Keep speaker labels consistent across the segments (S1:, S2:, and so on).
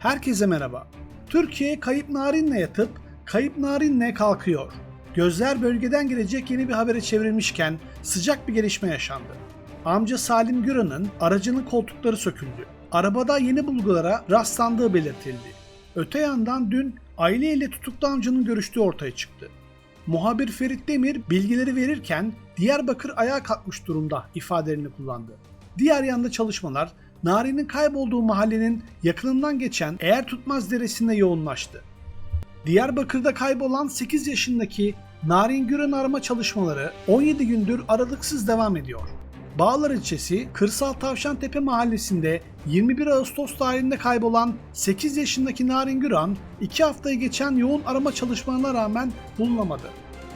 S1: Herkese merhaba. Türkiye kayıp narinle yatıp kayıp narinle kalkıyor. Gözler bölgeden gelecek yeni bir habere çevrilmişken sıcak bir gelişme yaşandı. Amca Salim Güran'ın aracının koltukları söküldü. Arabada yeni bulgulara rastlandığı belirtildi. Öte yandan dün aileyle tutuklu amcanın görüştüğü ortaya çıktı. Muhabir Ferit Demir bilgileri verirken Diyarbakır ayağa kalkmış durumda ifadelerini kullandı. Diğer yanda çalışmalar Nari'nin kaybolduğu mahallenin yakınından geçen Eğer Tutmaz Deresi'nde yoğunlaştı. Diyarbakır'da kaybolan 8 yaşındaki Narin Güren arama çalışmaları 17 gündür aralıksız devam ediyor. Bağlar ilçesi Kırsal Tavşantepe mahallesinde 21 Ağustos tarihinde kaybolan 8 yaşındaki Narin Güran 2 haftayı geçen yoğun arama çalışmalarına rağmen bulunamadı.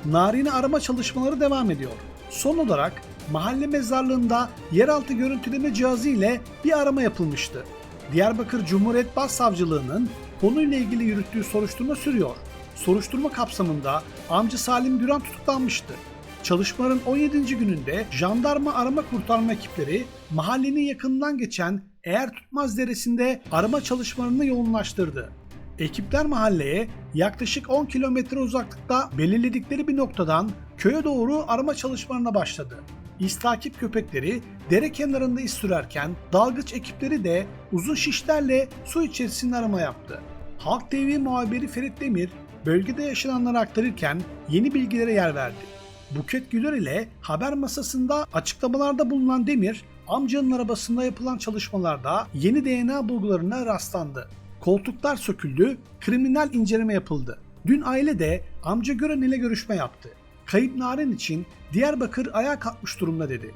S1: Narin'i arama çalışmaları devam ediyor. Son olarak mahalle mezarlığında yeraltı görüntüleme cihazı ile bir arama yapılmıştı. Diyarbakır Cumhuriyet Başsavcılığı'nın konuyla ilgili yürüttüğü soruşturma sürüyor. Soruşturma kapsamında amca Salim Güran tutuklanmıştı. Çalışmaların 17. gününde jandarma arama kurtarma ekipleri mahallenin yakınından geçen Eğer Tutmaz Deresi'nde arama çalışmalarını yoğunlaştırdı. Ekipler mahalleye yaklaşık 10 kilometre uzaklıkta belirledikleri bir noktadan köye doğru arama çalışmalarına başladı. İstakip köpekleri dere kenarında iz sürerken dalgıç ekipleri de uzun şişlerle su içerisinde arama yaptı. Halk TV muhabiri Ferit Demir bölgede yaşananları aktarırken yeni bilgilere yer verdi. Buket Güler ile haber masasında açıklamalarda bulunan Demir, amcanın arabasında yapılan çalışmalarda yeni DNA bulgularına rastlandı. Koltuklar söküldü, kriminal inceleme yapıldı. Dün aile de amca Gören ile görüşme yaptı. Kayıp Narin için Diyarbakır ayağa kalkmış durumda dedi.